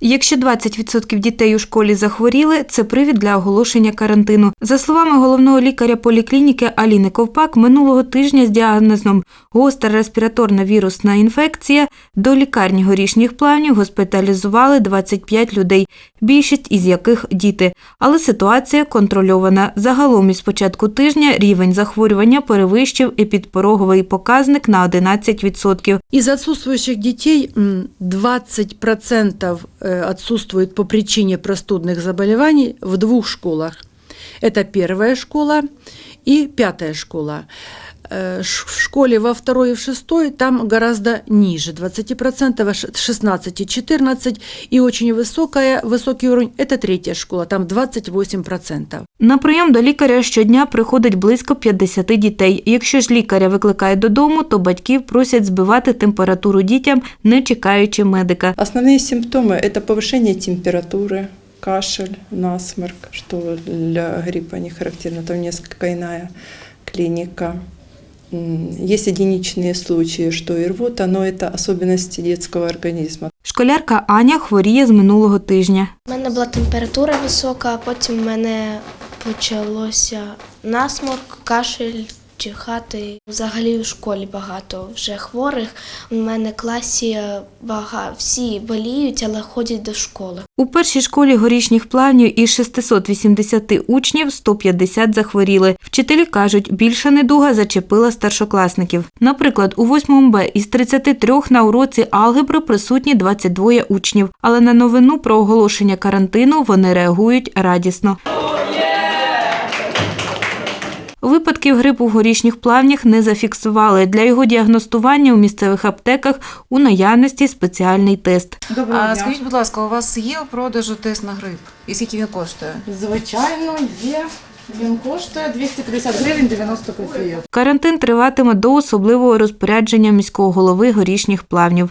Якщо 20% дітей у школі захворіли, це привід для оголошення карантину. За словами головного лікаря поліклініки Аліни Ковпак, минулого тижня з діагнозом гостра респіраторна вірусна інфекція до лікарні горішніх плавнів госпіталізували 25 людей, більшість із яких діти. Але ситуація контрольована. Загалом із початку тижня рівень захворювання перевищив епідпороговий показник на 11%. Из отсутствующих детей м, 20% э, отсутствует по причине простудных заболеваний в двух школах. Это первая школа и пятая школа. Э, ш- В школе во второй и в шестой там гораздо ниже 20%, а ш- 16 и 14, и очень высокая, высокий уровень – это третья школа, там 28%. На прийом до лікаря щодня приходить близько 50 дітей. Якщо ж лікаря викликає додому, то батьків просять збивати температуру дітям, не чекаючи медика. Основные симптомы – это повышение температуры, кашель, насморк, что для гриппа не характерно, там несколько иная клиника. Есть единичные случаи, что и рвота, но это особенности детского организма. Школярка Аня хворіє з минулого тижня. У мене була температура висока, а потім в мене почалося насморк, кашель, чихати. Взагалі у школі багато вже хворих. У мене класі багато, всі боліють, але ходять до школи. У першій школі горішніх плавнів із 680 учнів 150 захворіли. Вчителі кажуть, більша недуга зачепила старшокласників. Наприклад, у 8 Б із 33 на уроці алгебри присутні 22 учнів. Але на новину про оголошення карантину вони реагують радісно. Випадків грипу в горішніх плавнях не зафіксували. Для його діагностування у місцевих аптеках у наявності спеціальний тест. А скажіть, будь ласка, у вас є у продажу тест на грип? І скільки він коштує? Звичайно, є. Він коштує 250 гривень 90 копійок. Карантин триватиме до особливого розпорядження міського голови горішніх плавнів.